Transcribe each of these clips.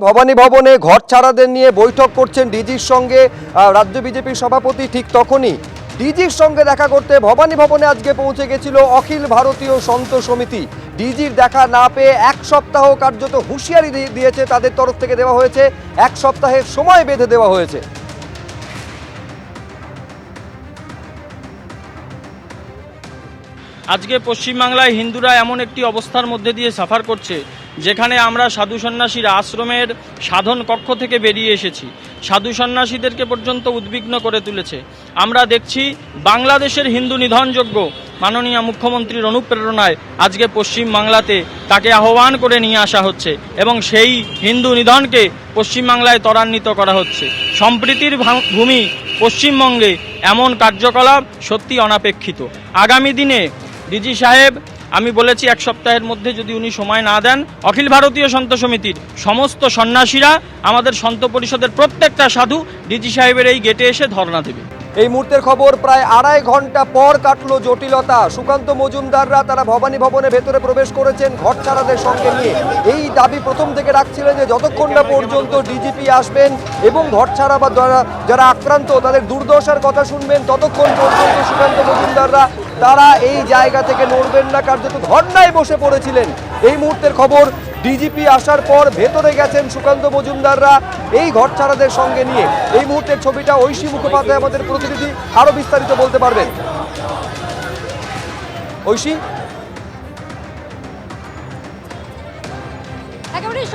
ভবানী ভবনে ঘর ছাড়াদের নিয়ে বৈঠক করছেন ডিজির সঙ্গে রাজ্য বিজেপির সভাপতি ঠিক তখনই। ডিজির সঙ্গে দেখা করতে ভবানী ভবনে আজকে পৌঁছে গেছিল অখিল ভারতীয় সন্ত সমিতি। ডিজির দেখা না পেয়ে এক সপ্তাহ কার্যত হুঁশিয়ারি দিয়ে- দিয়েছে তাদের তরফ থেকে দেওয়া হয়েছে, এক সপ্তাহের সময় বেঁধে দেওয়া হয়েছে। আজকে পশ্চিমবাংলায় হিন্দুরা এমন একটি অবস্থার মধ্যে দিয়ে সাফার করছে। যেখানে আমরা সাধু সন্ন্যাসীরা আশ্রমের সাধন কক্ষ থেকে বেরিয়ে এসেছি। সাধু সন্ন্যাসীদেরকে পর্যন্ত উদ্বিগ্ন করে তুলেছে। আমরা দেখছি বাংলাদেশের হিন্দু নিধনযোগ্য মাননীয় মুখ্যমন্ত্রীর অনুপ্রেরণায় আজকে পশ্চিম বাংলাতে তাকে আহ্বান করে নিয়ে আসা হচ্ছে এবং সেই হিন্দু নিধনকে পশ্চিমবাংলায় ত্বরান্বিত করা হচ্ছে। সম্প্রীতির ভূমি পশ্চিমবঙ্গে এমন কার্যকলাপ সত্যি অনাপেক্ষিত। আগামী দিনে ডিজি সাহেব আমি বলেছি এক সপ্তাহের মধ্যে যদি উনি সময় না দেন, অখিল ভারতীয় সন্ত সমিতির সমস্ত সন্ন্যাসীরা আমাদের সন্ত পরিষদের প্রত্যেকটা সাধু ডিজি সাহেবের এই গেটে এসে ধর্ণা দেবে। এই মুহূর্তের খবর প্রায় আড়াই ঘণ্টা পর কাটলো জটিলতা। সুকান্ত মজুমদাররা তারা ভবানী ভবনের ভেতরে প্রবেশ করেছেন ঘর ছাড়াদের সঙ্গে নিয়ে। এই দাবি প্রথম থেকে রাখছিলেন যে যতক্ষণ না পর্যন্ত ডিজিপি আসবেন এবং ঘর ছাড়া বা যারা আক্রান্ত, তাদের দুর্দশার কথা শুনবেন, ততক্ষণ পর্যন্ত সুকান্ত মজুমদাররা তারা এই জায়গা থেকে নড়বেন না, কার্যত ধর্নায় বসে পড়েছিলেন। এই মুহূর্তের খবর ডিজিপি আসার পর ভেতরে গেছেন সুকান্ত মজুমদাররা এই ঘর ছাড়াদের সঙ্গে নিয়ে। এই মুহূর্তের ছবিটা ঐশী মুখোপাধ্যায় আমাদের প্রতিনিধি আরও বিস্তারিত বলতে পারবেন। ঐশী? একেবারেই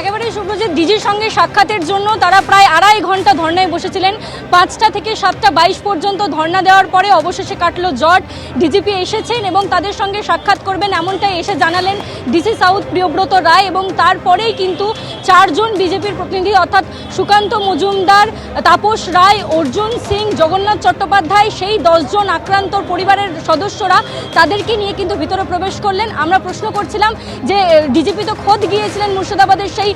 একেবারেই শুভ্রজিৎ ডিজির সঙ্গে সাক্ষাতের জন্য তারা প্রায় আড়াই ঘণ্টা ধর্নায় বসেছিলেন। পাঁচটা থেকে সাতটা বাইশ পর্যন্ত ধর্না দেওয়ার পরে অবশেষে কাটলো জট। ডিজিপি এসেছেন এবং তাদের সঙ্গে সাক্ষাৎ করবেন এমনটাই এসে জানালেন ডিসি সাউথ প্রিয়ব্রত রায় এবং তারপরেই কিন্তু চারজন বিজেপির প্রতিনিধি অর্থাৎ সুকান্ত মজুমদার, তাপস রায়, অর্জুন সিং, জগন্নাথ চট্টোপাধ্যায় সেই দশজন আক্রান্ত পরিবারের সদস্যরা তাদেরকে নিয়ে কিন্তু ভিতরে প্রবেশ করলেন। আমরা প্রশ্ন করছিলাম যে, ডিজিপি তো খোদ গিয়েছিলেন মুর্শিদাবাদের সেই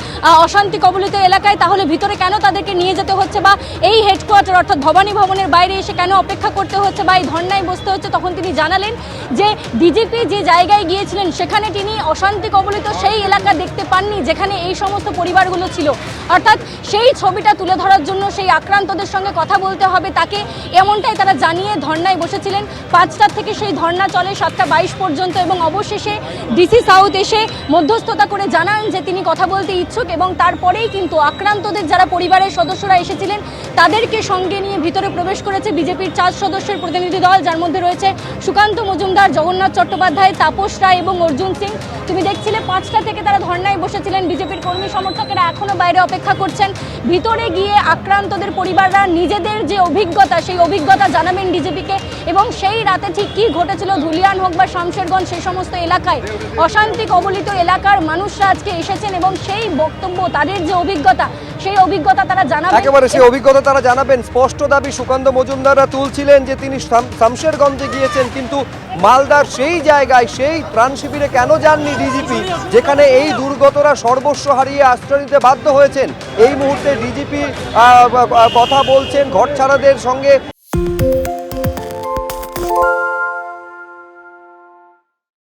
অশান্তি কবলিত এলাকায়, তাহলে ভিতরে কেন তাদেরকে নিয়ে যেতে হচ্ছে বা এই হেডকোয়ার্টার অর্থাৎ ভবানী ভবনের বাইরে এসে কেন অপেক্ষা করতে হচ্ছে বা এই ধর্নায় বসতে হচ্ছে? তখন তিনি জানালেন যে ডিজিপি যে জায়গায় গিয়েছিলেন, সেখানে তিনি অশান্তি কবলিত সেই এলাকা দেখতে পাননি, যেখানে এই সমস্ত পরিবারগুলো ছিল। অর্থাৎ সেই ছবিটা তুলে ধরার জন্য সেই আক্রান্তদের সঙ্গে কথা বলতে হবে, তাকে এমনটাই তারা জানিয়ে ধর্নায় বসেছিলেন। পাঁচটার থেকে সেই ধর্না চলে সাতটা বাইশ পর্যন্ত এবং অবশেষে ডিসি সাউথ এসে মধ্যস্থতা করে জানান যে তিনি কথা বলতে ইচ্ছুক এবং তারপরেই কিন্তু আক্রান্তদের যারা পরিবারের সদস্যরা এসেছিলেন, তাদেরকে সঙ্গে নিয়ে ভিতরে প্রবেশ করেছে বিজেপির চার সদস্যের প্রতিনিধি দল। যার মধ্যে রয়েছে সুকান্ত মজুমদার, জগন্নাথ চট্টোপাধ্যায়, তাপস রায় এবং অর্জুন সিং। তুমি দেখছিলে পাঁচটা থেকে তারা ধর্নায় বসেছিলেন বিজেপির কর্মী সমর্থকেরা, এখনও বাইরে অপেক্ষা করছেন। ভিতরে গিয়ে আক্রান্তদের পরিবাররা নিজেদের যে অভিজ্ঞতা, সেই অভিজ্ঞতা জানাবেন ডিজিপিকে এবং সেই রাতে ঠিক কী ঘটেছিল ধুলিয়ান হোক বা শামশেরগঞ্জ সেই সমস্ত এলাকায় অশান্তি কবলিত এলাকার মানুষরা আজকে এসেছেন এবং সেই বক্তব্য, তাদের যে অভিজ্ঞতা, সেই অভিজ্ঞতা তারা জানাবেন। একেবারে সেই অভিজ্ঞতা তারা জানাবেন। স্পষ্ট দাবি সুকান্ত মজুমদাররা তুলছিলেন যে তিনি শাম- শামশেরগঞ্জে গিয়েছেন, কিন্তু মালদার সেই জায়গায়, সেই ত্রাণ শিবিরে কেন যাননি ডিজিপি যেখানে এই দুর্গতরা সর্বস্ব হারিয়ে আশ্রয় নিতে বাধ্য হয়েছেন। এই মুহূর্তে ডিজিপি কথা বলছেন ঘর ছাড়াদের সঙ্গে।